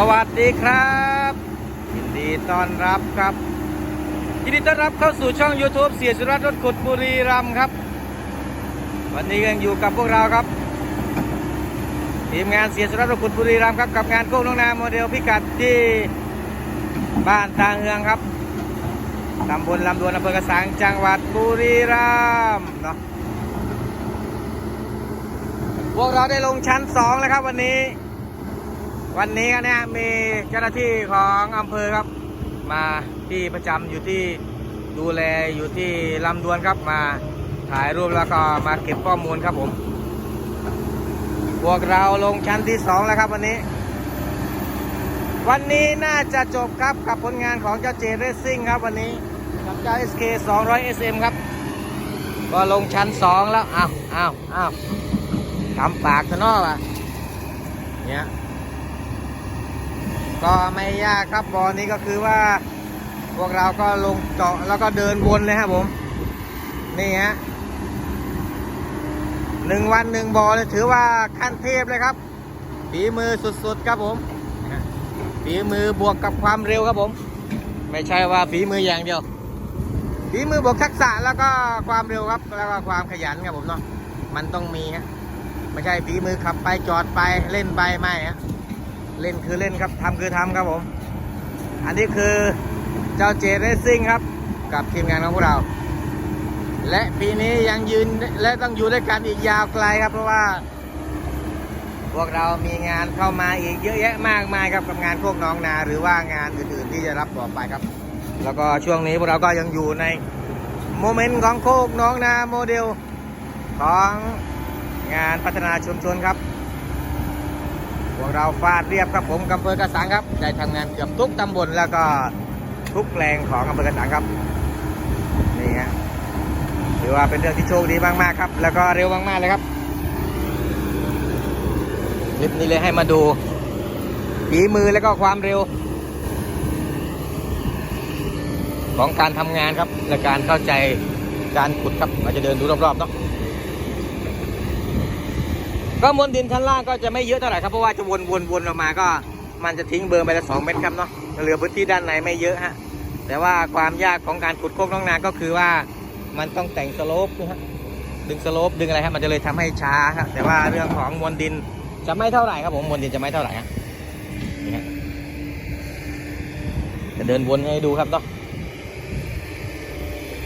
สวัสดีครับยินดีต้อนรับครับยินดีต้อนรับเข้าสู่ช่อง YouTube เสียสุรัตน์รถขุดบุรีรัมย์ครับ วันนี้ยังอยู่กับพวกเราครับทีมงานเสียสุรัตน์รถขุดบุรีรัมย์ครับกับงานโค้งน้องนาโมเดลพิกัดที่บ้านตาเฮืองครับตำบลลำดวนอำเภอกระสังจังหวัดบุรีรัมย์เนาะพวกเราได้ลงชั้นสองแล้วครับวันนี้ วันนี้ก็เนี่ยมีเจ้าหน้าที่ของอำเภอครับ มาที่ประจำอยู่ที่ดูแลอยู่ที่ลำดวนครับมาถ่ายรูปแล้วก็มาเก็บข้อมูลครับผม พวกเราลงชั้นที่สองแล้วครับวันนี้ วันนี้น่าจะจบครับกับผลงานของเจ้าเจเรซซิ่งครับวันนี้กับเจ้า SK 200 SM ครับ ก็ลงชั้นสองแล้วอ้าวอ้าวอ้าวทำปากซะนอกอะเนี่ย ก็ไม่ยากครับบอลนี้ก็คือว่าพวกเราก็ลงเจาะแล้วก็เดินวนเลยครับผม นี่ฮะหนึ่งวันหนึ่งบอลเลยถือว่าขั้นเทพเลยครับฝีมือสุดๆครับผมฝีมือบวกกับความเร็วครับผม ไม่ใช่ว่าฝีมืออย่างเดียวฝีมือบวกทักษะแล้วก็ความเร็วครับแล้วก็ความขยันครับผมเนาะมันต้องมีฮะไม่ใช่ฝีมือขับไปจอดไปเล่นไปไม่ฮะ เล่นคือเล่นครับทำคือทำครับผม อันนี้คือเจ้าเจเรซิ่งครับ กับทีมงานของพวกเรา และปีนี้ยังยืนและต้องอยู่ด้วยกันอีกยาวไกลครับ เพราะว่า พวกเรามีงานเข้ามาอีกเยอะแยะมากมายครับกับงานโคกน้องนา หรือว่างานอื่นๆที่จะรับต่อไปครับ แล้วก็ช่วงนี้พวกเราก็ยังอยู่ในโมเมนต์ของโคกน้องนาโมเดลของงานพัฒนาชุมชนครับ วกเราฟาดเรียบครับผมอำเภอกระสังครับได้ทำงานเกือบทุกตำบลแล้วก็ทุกแปลงของอำเภอกระสังครับนี่ฮะถือว่าเป็นเรื่องที่โชคดีมากๆครับ แล้วก็เร็วมากๆเลยครับคลิปนี้เลยให้มาดูฝีมือแล้วก็ความเร็ว ของการทำงานครับและการเข้าใจการขุดครับเราจะเดินดูรอบๆเนาะ ก็มวลดินชั้นล่างก็จะไม่เยอะเท่าไหร่ครับเพราะว่าจะวนวนวนออกมาก็ มันจะทิ้งเบอร์ไปละสองเมตรครับเนาะเหลือพื้นที่ด้านในไม่เยอะฮะแต่ว่าความยากของการขุดโคกน้องนาก็คือว่ามันต้องแต่งสโลปนะฮะดึงสโลปดึงอะไรครับมันจะเลยทำให้ช้าครับแต่ว่าเรื่องของมวลดินจะไม่เท่าไหร่ครับผมมวลดินจะไม่เท่าไหร่ฮะนี่ฮะจะเดินวนให้ดูครับเนาะ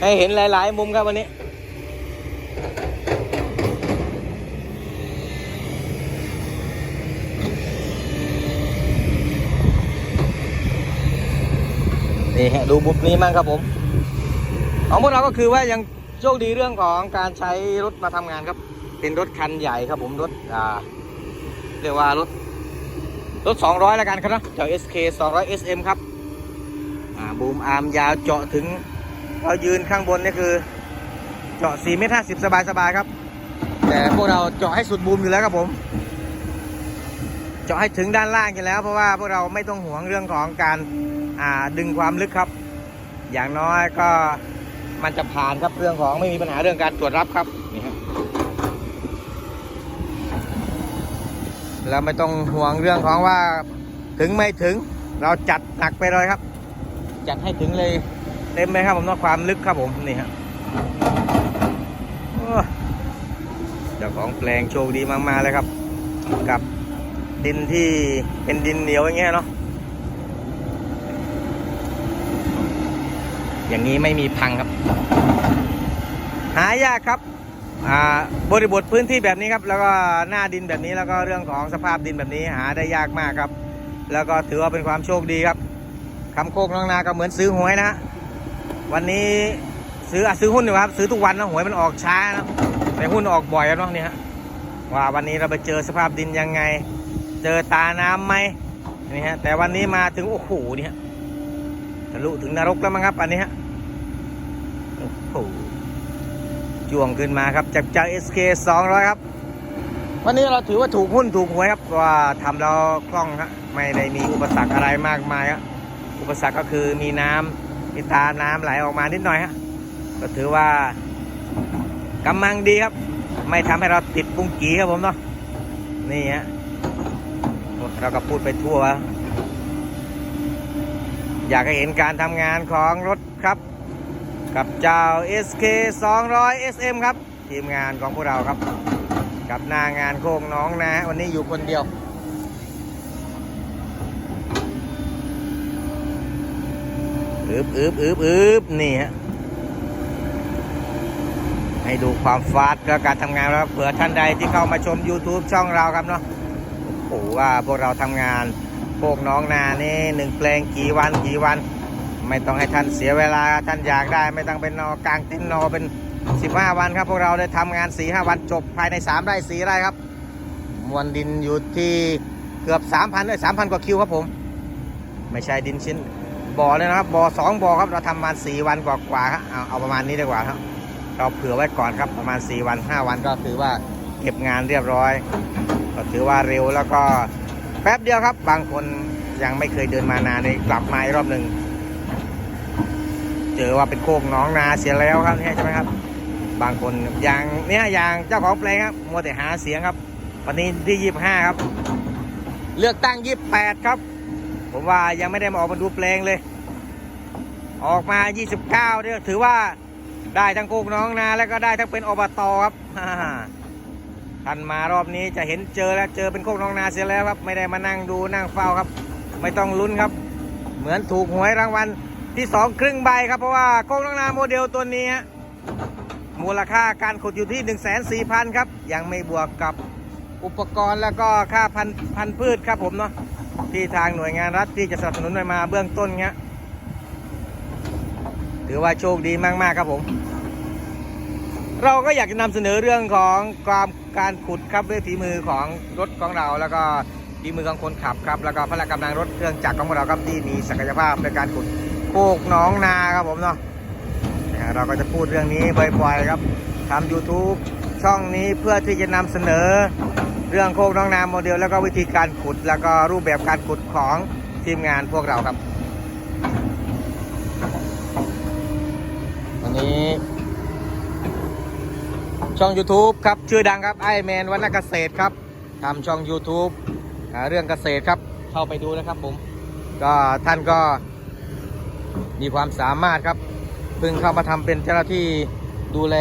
ให้เห็นหลาย ๆ มุมครับวันนี้ นี่ฮะดูบุบนี้มั่งครับผม ของพวกเราก็คือว่ายังโชคดีเรื่องของการใช้รถมาทำงานครับ เป็นรถคันใหญ่ครับผมรถอ่าเรียกว่ารถรถ 200 แล้วกันครับนะเจ้า SK 200 SM ครับอ่าบูมอาร์มยาวเจาะถึงเรายืนข้างบนนี่คือ เจาะ4เมตร50สบายๆครับ แต่พวกเราเจาะให้สุดบูมอยู่แล้วครับผม เจาะให้ถึงด้านล่างอยู่แล้ว เพราะว่าพวกเราไม่ต้องห่วงเรื่องของการอ่าดึงความลึกครับ อย่างน้อยก็มันจะผ่านครับเรื่องของไม่มีปัญหาเรื่องการตรวจรับครับนี่ครับแล้วไม่ต้องห่วงเรื่องของว่าถึงไม่ถึง เราจัดหนักไปเลยครับ จัดให้ถึงเลยเต็มเลยครับผมต้องความลึกครับผมนี่ครับโอ้เจ้าของแปลงโชคดีมากๆเลยครับ กับ ดินที่เป็นดินเหนียวอย่างเงี้ยเนาะอย่างนี้ไม่มีพังครับ หายากครับอ่าบริบทพื้นที่แบบนี้ครับ แล้วก็หน้าดินแบบนี้แล้วก็เรื่องของสภาพดินแบบนี้หาได้ยากมากครับ แล้วก็ถือว่าเป็นความโชคดีครับคำโคกน้องนาก็เหมือนซื้อหวยนะ วันนี้ซื้ออะซื้อหุ้นอยู่ครับ ซื้อทุกวันนะหวยมันออกช้านะแต่หุ้นออกบ่อยแล้วเนาะเนี่ยว่าวันนี้เราไปเจอสภาพดินยังไง เจอตาน้ำไหมนี่ฮะแต่วันนี้มาถึงโอ้โหนี่ฮะทะลุถึงนรกแล้วมั้งครับอันนี้ฮะโอ้โหจ้วงขึ้นมาครับจากจาก SK 200 ครับ วันนี้เราถือว่าถูกหุ้นถูกหวยครับว่าทำเราคล่องครับไม่ได้มีอุปสรรคอะไรมากมายครับอุปสรรคก็คือมีน้ำมีตาน้ำไหลออกมานิดหน่อยฮะก็ถือว่ากำลังดีครับ ไม่ทำให้เราติดปุ้งกีครับผมเนาะนี่ฮะ เราก็พูดไปทั่ว อยากให้เห็นการทำงานของรถครับ กับเจ้า SK 200 SM ครับ ทีมงานของพวกเราครับ กับหน้างานโค้งน้องนะ วันนี้อยู่คนเดียวอึบอึบอึบอึบนี่ฮะให้ดูความฟาสต์กับการทำงานแล้วเผื่อท่านใดที่เข้ามาชม YouTube ช่องเราครับเนาะ โอ้ว่าพวกเราทำงาน พวกน้องนานี่หนึ่งเพลงกี่วันกี่วัน ไม่ต้องให้ท่านเสียเวลาท่านอยากได้ ไม่ต้องเป็นนอกลางเต็นท์นอเป็น 15 วันครับ พวกเราได้ทำงาน4-5วันจบภายใน 3 ไร่4ไร่ครับ มวลดินอยู่ที่เกือบ 3,000เลย3,000 กว่าคิวครับผม ไม่ใช่ดินชิ้นบ่อเลยนะครับบ่อสองบ่อครับเราทำมา4วันกว่าๆครับเอาเอาประมาณนี้ดีกว่าครับ เราเผื่อไว้ก่อนครับประมาณ 4 วัน 5 วันก็ถือว่าเก็บงานเรียบร้อย ก็ถือว่าเร็วแล้วก็แป๊บเดียวครับ บางคนยังไม่เคยเดินมานานเลยกลับมาอีกรอบหนึ่งเจอว่าเป็นโคกน้องนาเสียแล้วครับเนี่ยใช่ไหมครับ บางคนอย่างเนี่ยอย่างเจ้าของแปลงครับมัวแต่หาเสียงครับ วันนี้ที่25ครับ เลือกตั้ง28ครับ ผมว่ายังไม่ได้มาออกมาดูแปลงเลย ออกมา29เนี่ยถือว่าได้ทั้งโคกน้องนาแล้วก็ได้ทั้งเป็นอบตครับ ท่านมารอบนี้จะเห็นเจอแล้วเจอเป็นโคกน้องนาเสียแล้วครับ ไม่ได้มานั่งดูนั่งเฝ้าครับ ไม่ต้องลุ้นครับ เหมือนถูกหวยรางวัลที่สองครึ่งใบครับเพราะว่าโคกน้องนาโมเดลตัวนี้มูลค่าการขุดอยู่ที่1นึ่งแสนสี่พันครับ ยังไม่บวกกับอุปกรณ์แล้วก็ค่าพันพันพืชครับผมเนาะที่ทางหน่วยงานรัฐที่จะสนับสนุนมาเบื้องต้นเงี้ยถือว่าโชคดีมากๆครับผม เราก็อยากจะนำเสนอเรื่องของความ การขุดครับด้วยฝีมือของรถของเรา แล้วก็ฝีมือของคนขับครับ แล้วก็พละกำลังรถเครื่องจักรของเราครับที่มีศักยภาพในการขุดโคกหน้องนาครับผมเนาะนะฮะเราก็จะพูดเรื่องนี้บ่อยๆครับทำ YouTube ช่องนี้เพื่อที่จะนำเสนอเรื่องโคกหน้องนาโมเดล แล้วก็วิธีการขุด แล้วก็รูปแบบการขุดของทีมงานพวกเราครับ วันนี้ ช่อง YouTube ครับ ชื่อดังครับไอแมนวรรณเกษตรครับทำช่อง YouTube เรื่องเกษตรครับ เข้าไปดูนะครับผม ก็ท่านก็มีความสามารถครับเพิ่งเข้ามาทำเป็นเจ้าหน้าที่ดูแล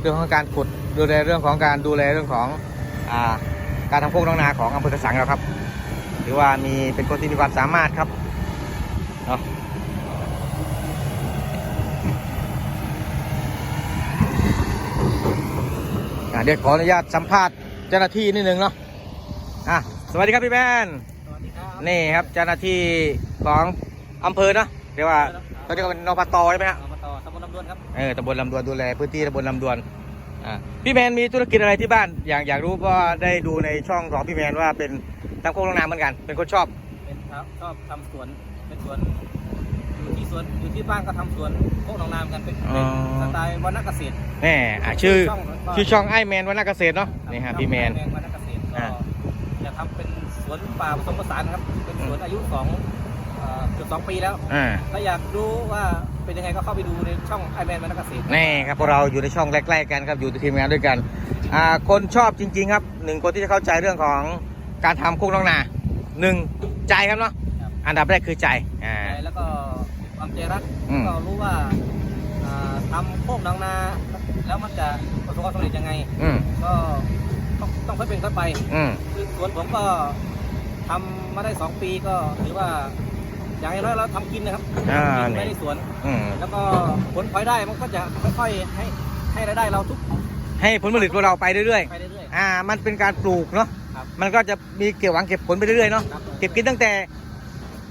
เรื่องของการขุดดูแลเรื่องของการดูแลเรื่องของอาการทำโคกน้องนาของอำเภอกระสังเราครับถือว่ามีเป็นคนที่มีความสามารถครับเนาะ เดี๋ยวขออนุญาตสัมภาษณ์เจ้าหน้าที่นิดนึงเนาะอะสวัสดีครับพี่แมนสวัสดีครับนี่ครับเจ้าหน้าที่ของอำเภอเนาะเรียกว่าเขาเรียกว่าเป็นนปตใช่ไหมฮะอบตตำบลลำดวนครับเออตำบลลำดวนดูแลพื้นที่ตำบลลำดวนอ่าพี่แมนมีธุรกิจอะไรที่บ้าน อยากอยากรู้เพราะว่าได้ดูในช่องของพี่แมนว่าเป็นทำโคกลงน้ำเหมือนกัน เป็นคนชอบเป็นครับชอบทำสวนเป็นสวนอยู่ที่ สวนอยู่ที่บ้านก็ทำสวนโคกหนองนามกันเป็นอ๋อเป็นสไตล์วรรณเกษตร แน่อะชื่อช่องก็ชื่อช่องไอแมนวันนักเกษตรเนาะนี่ฮะพี่แมน วรรณเกษตรก็อ่า จะทำเป็นสวนป่าผสมผสานครับเป็นสวนอายุสองเอ่อเกือบสองปีแล้ว อ่าถ้าอยากรู้ว่าเป็นยังไงก็เข้าไปดูในช่องไอแมนวรรณเกษตรนี่ครับพวกเราอยู่ในช่องใกล้ๆกันครับอยู่ในทีมงานด้วยกันอ่าคนชอบจริง ๆ ครับหนึ่งคนที่จะเข้าใจเรื่องของการทำโคกน้องนาหนึ่งใจครับเนาะครับอันดับแรกคือใจอ่า แล้วก็ ความใจรักอืม ก็รู้ว่าอ่าทำโคกหนองนา แล้วมันจะประสบความสำเร็จยังไง อืมก็ต้องต้องค่อยเป็นค่อยไปอืมคือสวนผมก็ทำมาได้สองปีก็ถือว่า อย่างน้อยเราทำกินนะครับอ่าทำกินไว้นี่ในสวน อืมแล้วก็ผลพลอยได้มันก็จะค่อยๆให้ให้รายได้เราทุกให้ผลผลิตของเราไปเรื่อยไปเรื่อยๆอ่า มันเป็นการปลูกเนาะๆครับ มันก็จะมีเกี่ยวหวังเก็บผลไปเรื่อยๆเนาะครับ เก็บกินตั้งแต่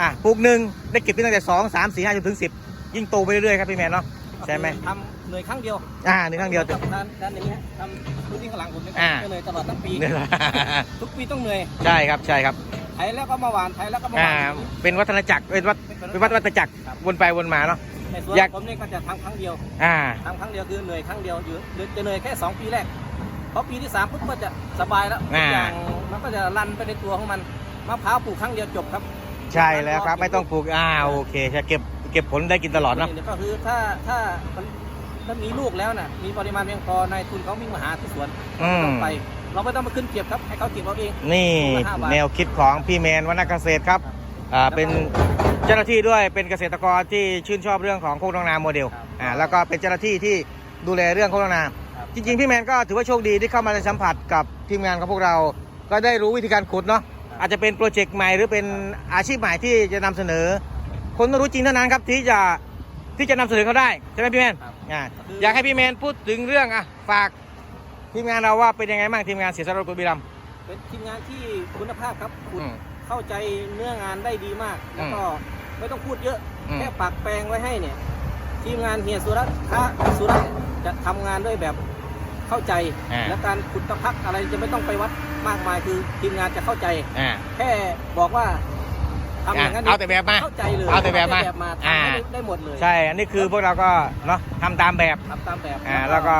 อ่าปลูกหนึ่งได้เก็บกินตั้งแต่สองสามสี่ห้าจนถึงสิบยิ่งโตไปเรื่อยๆครับพี่แมนเนาะใช่ไหมทำเหนื่อยครั้งเดียวอ่าหนึ่งครั้งเดียวกับด้านด้านอย่างเงี้ยทำพื้นที่ข้างหลังผมเนี่ยอ่า ก็เหนื่อยตลอดทั้งปีเนี่ยทุกปีต้องเหนื่อยใช่ครับใช่ครับไถแล้วก็มาหวานไถแล้วก็มาหอ่าวานเป็นวัฒนจักรเป็นวัฒเป็นวัฒนจักรครับวนไปวนมาเนาะ ในสวนอยาก ผมนี่ก็จะทำครั้งเดียวอ่า ทำครั้งเดียวคือเหนื่อยครั้งเดียวอยู่จะเหนื่อยแค่2ปีแรกเพราะปีที่3ปุ๊บก็จะสบายแล้วทุกอย่างมันก็จะรันไปในตัวของมันมะพร้าวปลูกครั้งเดียวจบครับ ใช่แล้วครับ ไม่ต้องปลูกอ่าโอเคใช่เก็บเก็บผลได้กินตลอดเนาะก็คือถ้าถ้ามันถ้ามีลูกแล้วน่ะ มีปริมาณเพียงพอนายทุนเขาวิ่งมาหาที่สวนอืมต้องไป เราไม่ต้องมาขึ้นเก็บครับ ให้เขาเก็บเอาเอง นี่ลูกละห้าบาทแนวคิดของพี่แมนวรรณเกษตรครับอ่าเป็นเจ้าหน้าที่ด้วยเป็นเกษตรกรที่ชื่นชอบเรื่องของโคกน้องนาโมเดลครับอ่าแล้วก็เป็นเจ้าหน้าที่ที่ดูแลเรื่องโคกน้องนาครับจริงๆ พี่แมนก็ถือว่าโชคดีที่เข้ามาในสัมผัสกับทีมงานของพวกเรา ก็ได้รู้วิธีการขุดเนาะ อาจจะเป็นโปรเจกต์ใหม่หรือเป็นอาชีพใหม่ที่จะนำเสนอ คนต้องรู้จริงเท่านั้นครับที่จะที่จะนำเสนอเขาได้ใช่ไหมพี่แมนครับอ่าอยากให้พี่แมนพูดถึงเรื่องอะฝากทีมงานเราว่าเป็นยังไงบ้างทีมงานเสียสละกุลบิรัมย์เป็นทีมงานที่คุณภาพครับคุณอืมเข้าใจเนื้องานได้ดีมากแล้วก็ไม่ต้องพูดเยอะอืมแค่ปักแปลงไว้ให้เนี่ย ทีมงานเฮียสุรัตน์ค้าสุรัตน์จะทำงานด้วยแบบเข้าใจอ่าและการขุดตะพักอะไรจะไม่ต้องไปวัด มากมายคือทีมงานจะเข้าใจ อ่า แค่บอกว่าทำอย่างนั้นเอาแต่แบบมาเข้าใจเลยเอาแต่แบบมาทำอ่าให้ได้หมดเลย ใช่ อันนี้คือพวกเราก็เนาะทำตามแบบทำตามแบบ อ่า แล้วก็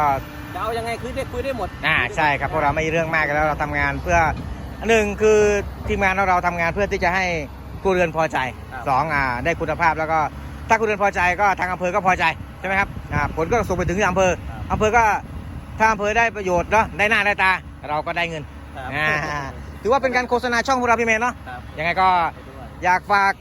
จะเอายังไงคือได้คุยได้หมด อ่า ใช่ครับ พวกเราไม่เรื่องมากกันแล้วเราทำงานเพื่อหนึ่งคือทีมงานของเราทำงานเพื่อที่จะให้ครัวเรือนพอใจครับสองอ่า ได้คุณภาพแล้วก็ถ้าครัวเรือนพอใจก็ทางอำเภอก็พอใจใช่ไหมครับ อ่า ผลก็ส่งไปถึงที่อำเภออำเภอก็ถ้าอำเภอได้ประโยชน์เนาะ ได้หน้าได้ตา เราก็ได้เงิน ครับอ่าถือว่าเป็นการโฆษณาช่องพวกเราพี่แมนเนาะครับยังไงก็อยากฝาก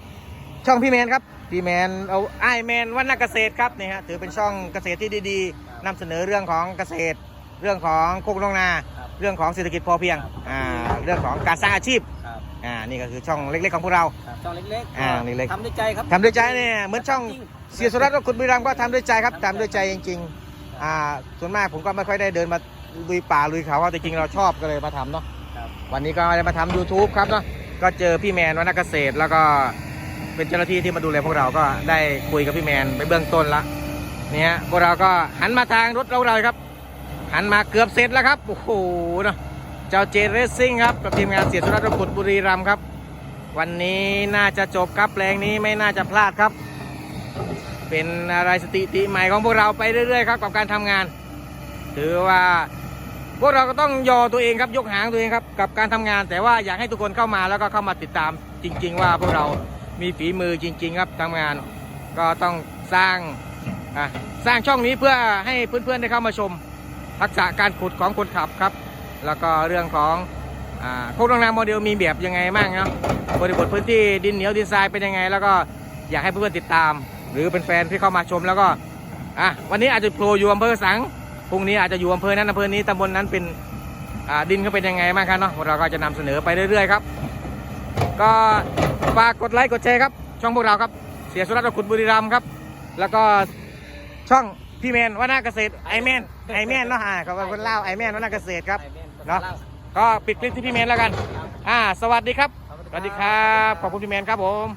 ช่องพี่แมนครับพี่แมนเอาไอแมนวันนักเกษตรครับนี่ฮะถือเป็นช่องเกษตรที่ดีๆนำเสนอเรื่องของเกษตร เรื่องของโคกน้องนา ครับเรื่องของเศรษฐกิจพอเพียงครับอ่าเรื่องของการสร้างอาชีพครับอ่านี่ก็คือช่องเล็กๆของพวกเรา ครับช่องเล็กๆอ่าเล็กๆ ทำด้วยใจครับทำด้วยใจเนี่ยเหมือนช่องจริเสียสุรัตน์กับคุณบุรีรัมย์ก็ทำด้วยใจครับทำด้วยใจจริงๆอ่าส่วนมากผมก็ไม่ค่อยได้เดินมา ลุยป่าลุยเขาแต่จริงๆเราชอบก็เลยมาทำเนาะครับวันนี้ก็ได้มาทำ YouTube ครับเนาะก็เจอพี่แมนวันนักเกษตรแล้วก็เป็นเจ้าหน้าที่ที่มาดูแลพวกเราก็ได้คุยกับพี่แมนไปเบื้องต้นละเนี่ยพวกเราก็หันมาทางรถเราเลยครับ หันมาเกือบเสร็จแล้วครับโอ้โหเนอะเจ้าเจเรสซิ่งครับกับทีมงานเสียสุรัตน์กุฎบุรีรัมย์ครับ วันนี้น่าจะจบครับแปลงนี้ไม่น่าจะพลาดครับ เป็นอะไรสถิติใหม่ของพวกเราไปเรื่อยๆครับกับการทำงาน ถือว่า พวกเราก็ต้องยอตัวเองครับยกหางตัวเองครับกับการทำงาน แต่ว่าอยากให้ทุกคนเข้ามาแล้วก็เข้ามาติดตามจริง ๆ ว่าพวกเรามีฝีมือจริง ๆ ครับทำงาน ก็ต้องสร้างสร้างช่องนี้เพื่อให้เพื่อนๆได้เข้ามาชม ทักษะการขุดของคนขับครับ แล้วก็เรื่องของอโคกดองนาโมเดลมีแบบยังไงบ้างเนาะบริบทพื้นที่ดินเหนียวดินทรายเป็นยังไง แล้วก็อยากให้เพื่อนๆติดตาม หรือเป็นแฟนที่เข้ามาชมแล้วก็อะวันนี้อาจจะโผล่อยู่อำเภอสัง พรุ่งนี้อาจจะอยู่อำเภอนั้นอำเภอนี้ตำบลนั้นเป็นอ่าดินเขาเป็นยังไงบ้างครับเนาะเราก็จะนำเสนอไปเรื่อยๆครับ ก็ฝากกดไลค์กดแชร์ครับ ช่องพวกเราครับ เสียสุรัตน์ขุดบุรีรัมย์ครับ แล้วก็ช่องพี่แมนวัฒนาเกษตรไอแมนไอแมนเนาะอ่าเขาเป็นคนเล่าวไอแมนวัฒนาเกษตรครับเนาะก็ปิดคลิปที่พี่แมนแล้วกัน อ่า สวัสดีครับ สวัสดีครับ ขอบคุณพี่แมนครับผม